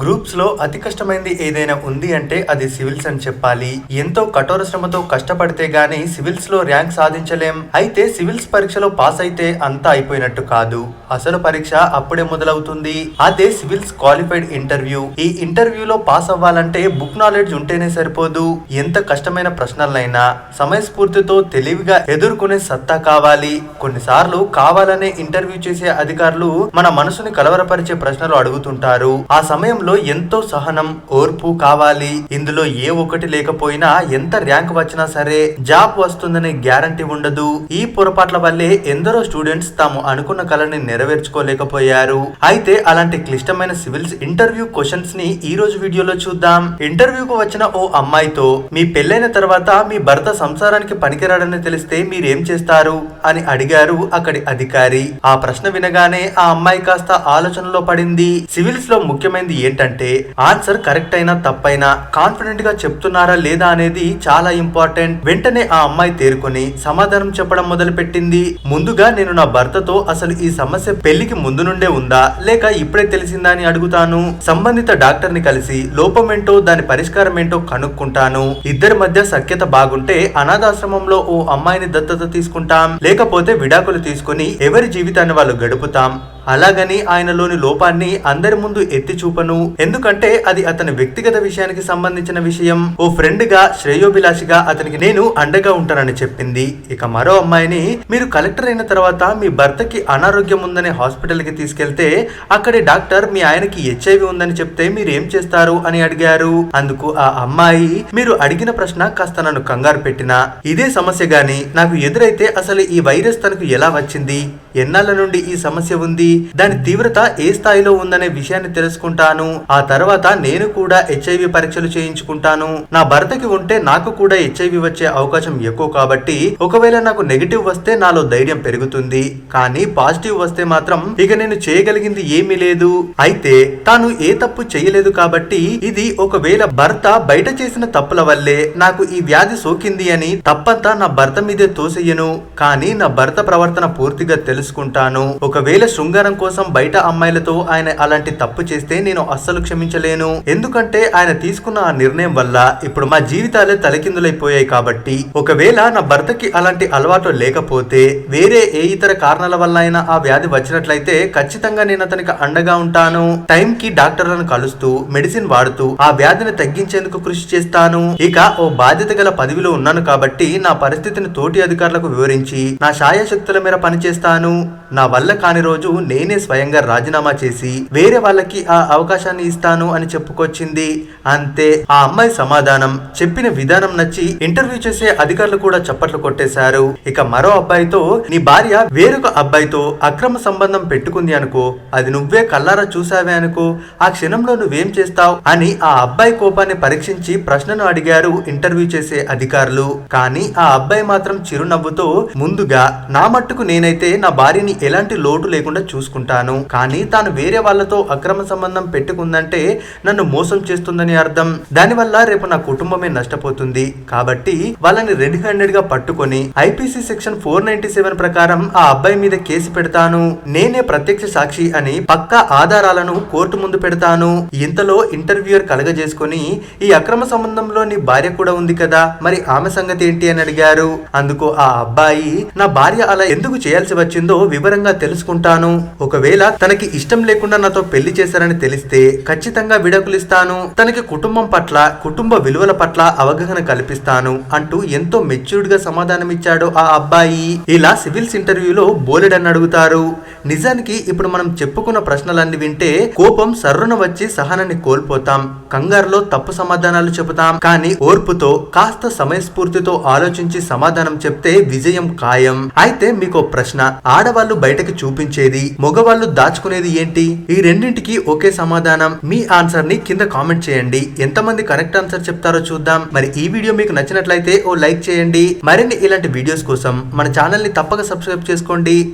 గ్రూప్స్లో అతి కష్టమైంది ఏదైనా ఉంది అంటే అది సివిల్స్ అని చెప్పాలి. ఎంతో కఠోర శ్రమతో కష్టపడితే గానీ సివిల్స్లో ర్యాంక్ సాధించలేం. అయితే సివిల్స్ పరీక్షలో పాస్ అయితే అంతా అయిపోయినట్టు కాదు. అసలు పరీక్ష అప్పుడే మొదలవుతుంది. అదే సివిల్స్ క్వాలిఫైడ్ ఇంటర్వ్యూ. ఈ ఇంటర్వ్యూలో పాస్ అవ్వాలంటే బుక్ నాలెడ్జ్ ఉంటేనే సరిపోదు. ఎంత కష్టమైన ప్రశ్నలైనా సమయస్ఫూర్తితో తెలివిగా ఎదుర్కొనే సత్తా కావాలి. కొన్నిసార్లు కావాలనే ఇంటర్వ్యూ చేసే అధికారులు మన మనసుని కలవరపరిచే ప్రశ్నలు అడుగుతుంటారు. ఆ సమయంలో ఎంతో సహనం ఓర్పు కావాలి. ఇందులో ఏ ఒక్కటి లేకపోయినా ఎంత ర్యాంక్ వచ్చినా సరే జాబ్ వస్తుందనే గ్యారంటీ ఉండదు. ఈ పొరపాట్ల వల్లే ఎందరో స్టూడెంట్స్ తాము అనుకున్న కళని నెరవేర్చుకోలేకపోయారు. అయితే అలాంటి క్లిష్టమైన సివిల్స్ ఇంటర్వ్యూ క్వశ్చన్స్ని ఈ రోజు వీడియోలో చూద్దాం. ఇంటర్వ్యూకు వచ్చిన ఓ అమ్మాయితో మీ పెళ్ళైన తర్వాత మీ భర్త సంసారానికి పనికిరాడని తెలిస్తే మీరేం చేస్తారు? అని అడిగారు అక్కడి అధికారి. ఆ ప్రశ్న వినగానే ఆ అమ్మాయి కాస్త ఆలోచనలో పడింది. సివిల్స్లో ముఖ్యమైనది ఏంటంటే ఆన్సర్ కరెక్ట్ అయినా తప్పైనా కాన్ఫిడెంట్గా చెప్తున్నారా లేదా అనేది చాలా ఇంపార్టెంట్. వెంటనే ఆ అమ్మాయి తేరుకొని సమాధానం చెప్పడం మొదలు పెట్టింది ముందుగా నేను నా భర్తతో అసలు ఈ సమస్య పెళ్ళికి ముందు నుండే ఉందా లేక ఇప్పుడే తెలిసిందా అని అడుగుతాను. సంబంధిత డాక్టర్ని కలిసి లోపమేంటో దాని పరిష్కారం ఏంటో కనుక్కుంటాను. ఇద్దరి మధ్య సఖ్యత బాగుంటే అనాథాశ్రమంలో ఓ అమ్మాయిని దత్తత తీసుకుంటాం. లేకపోతే విడాకులు తీసుకొని ఎవరి జీవితాన్ని వాళ్ళు గడుపుతాం. అలాగని ఆయనలోని లోపాన్ని అందరి ముందు ఎత్తి చూపను. ఎందుకంటే అది అతని వ్యక్తిగత విషయానికి సంబంధించిన విషయం. ఓ ఫ్రెండ్గా శ్రేయోభిలాషిగా అతనికి నేను అండగా ఉంటానని చెప్పింది. ఇక మరో అమ్మాయిని మీరు కలెక్టర్ అయిన తర్వాత మీ భర్తకి అనారోగ్యం ఉందని హాస్పిటల్కి తీసుకెళ్తే అక్కడి డాక్టర్ మీ ఆయనకి హెచ్ఐవి ఉందని చెప్తే మీరు ఏం చేస్తారు అని అడిగారు. అందుకు ఆ అమ్మాయి మీరు అడిగిన ప్రశ్న కాస్త నన్ను కంగారు పెట్టినా. ఇదే సమస్య గాని నాకు ఎదురైతే అసలు ఈ వైరస్ తనకు ఎలా వచ్చింది? ఎన్నాళ్ళ నుండి ఈ సమస్య ఉంది? దాని తీవ్రత ఏ స్థాయిలో ఉందనే విషయాన్ని తెలుసుకుంటాను. ఆ తర్వాత నేను కూడా హెచ్ఐవి పరీక్షలు చేయించుకుంటాను. నా భర్తకి ఉంటే నాకు కూడా హెచ్ఐవి వచ్చే అవకాశం ఎక్కువ కాబట్టి ఒకవేళ నాకు నెగిటివ్ వస్తే నాలో ధైర్యం పెరుగుతుంది. కానీ పాజిటివ్ వస్తే మాత్రం ఇక నేను చేయగలిగింది ఏమీ లేదు. అయితే తాను ఏ తప్పు చేయలేదు కాబట్టి ఇది ఒకవేళ భర్త బయట చేసిన తప్పుల వల్లే నాకు ఈ వ్యాధి సోకింది అని తప్పంతా నా భర్త మీదే తోసేయను. కానీ నా భర్త ప్రవర్తన పూర్తిగా తెలుసుకుంటాను. ఒకవేళ శృంగ కోసం బయట అమ్మాయిలతో ఆయన అలాంటి తప్పు చేస్తే నేను అస్సలు క్షమించలేను. ఎందుకంటే ఆయన తీసుకున్న ఆ నిర్ణయం వల్ల ఇప్పుడు మా జీవితాలే తలకిందులైపోయాయి కాబట్టి ఒకవేళ నా భర్తకి అలాంటి అలవాటు లేకపోతే వేరే ఏ ఇతర కారణాల వల్ల అయినా ఆ వ్యాధి వచ్చినట్లయితే ఖచ్చితంగా నేను అతనికి అండగా ఉంటాను. టైం కి డాక్టర్లను కలుస్తూ మెడిసిన్ వాడుతూ ఆ వ్యాధిని తగ్గించేందుకు కృషి చేస్తాను. ఇక ఓ బాధ్యత గల పదవిలో ఉన్నాను కాబట్టి నా పరిస్థితిని తోటి అధికారులకు వివరించి నా శాయశక్తుల మేర పనిచేస్తాను. నా వల్ల కాని రోజు నేనే స్వయంగా రాజీనామా చేసి వేరే వాళ్ళకి ఆ అవకాశాన్ని ఇస్తాను అని చెప్పుకొచ్చింది. అంతే ఆ అమ్మాయి సమాధానం. చెప్పిన విధానం నచ్చి ఇంటర్వ్యూ చేసే అధికారులు కూడా చప్పట్లు కొట్టేశారు. ఇక మరో అబ్బాయితో నీ భార్య వేరొక అబ్బాయితో అక్రమ సంబంధం పెట్టుకుంది అనుకో. అది నువ్వే కల్లారా చూసావే అనుకో. ఆ క్షణంలో నువ్వేం చేస్తావు? అని ఆ అబ్బాయి కోపాన్ని పరీక్షించి ప్రశ్నను అడిగారు ఇంటర్వ్యూ చేసే అధికారులు. కానీ ఆ అబ్బాయి మాత్రం చిరునవ్వుతో ముందుగా నా మట్టుకు నేనైతే నా భార్యని ఎలాంటి లోటు లేకుండా చూసుకుంటాను. కానీ తాను వేరే వాళ్ళతో అక్రమ సంబంధం పెట్టుకుందంటే నన్ను మోసం చేస్తుందని అర్థం. దానివల్ల రేపు నా కుటుంబమే నష్టపోతుంది. కాబట్టి వాళ్ళని రెడ్ హ్యాండెడ్గా పట్టుకొని IPC section four ninety seven ప్రకారం ఆ అబ్బాయి మీద కేసు పెడతాను. నేనే ప్రత్యక్ష సాక్షి అని పక్కా ఆధారాలను కోర్టు ముందు పెడతాను. ఇంతలో ఇంటర్వ్యూయర్ కలగజేసుకుని ఈ అక్రమ సంబంధంలో నీ భార్య కూడా ఉంది కదా మరి ఆమె సంగతి ఏంటి? అని అడిగారు. అందుకు ఆ అబ్బాయి నా భార్య అలా ఎందుకు చేయాల్సి వచ్చిందో వివరంగా తెలుసుకుంటాను. ఒకవేళ తనకి ఇష్టం లేకుండా నాతో పెళ్ళి చేశారని తెలిస్తే ఖచ్చితంగా విడాకులు ఇస్తాను తనకి కుటుంబం పట్ల కుటుంబ విలువల పట్ల అవగాహన కల్పిస్తాను అంటూ ఎంతో మెచ్యూర్డ్గా సమాధానమిచ్చాడు ఆ అబ్బాయి. ఇలా సివిల్స్ ఇంటర్వ్యూలో బోలెడని అడుగుతారు. నిజానికి ఇప్పుడు మనం చెప్పుకున్న ప్రశ్నలన్నీ వింటే కోపం సర్రున వచ్చి సహనాన్ని కోల్పోతాం. కంగారులో తప్పు సమాధానాలు చెబుతాం. కానీ ఓర్పుతో కాస్త సమయస్ఫూర్తితో ఆలోచించి సమాధానం చెప్తే విజయం ఖాయం. అయితే మీకు ప్రశ్న. ఆడవాళ్ళు బయటకు చూపించేది మగవాళ్ళు దాచుకునేది ఏంటి? ఈ రెండింటికి ఒకే సమాధానం. మీ ఆన్సర్ని కింద కామెంట్ చేయండి. ఎంతమంది కరెక్ట్ ఆన్సర్ చెప్తారో చూద్దాం. మరి ఈ వీడియో మీకు నచ్చినట్లయితే ఓ లైక్ చేయండి. మరిన్ని ఇలాంటి వీడియోస్ కోసం మన ఛానల్ని తప్పక సబ్స్క్రైబ్ చేసుకోండి.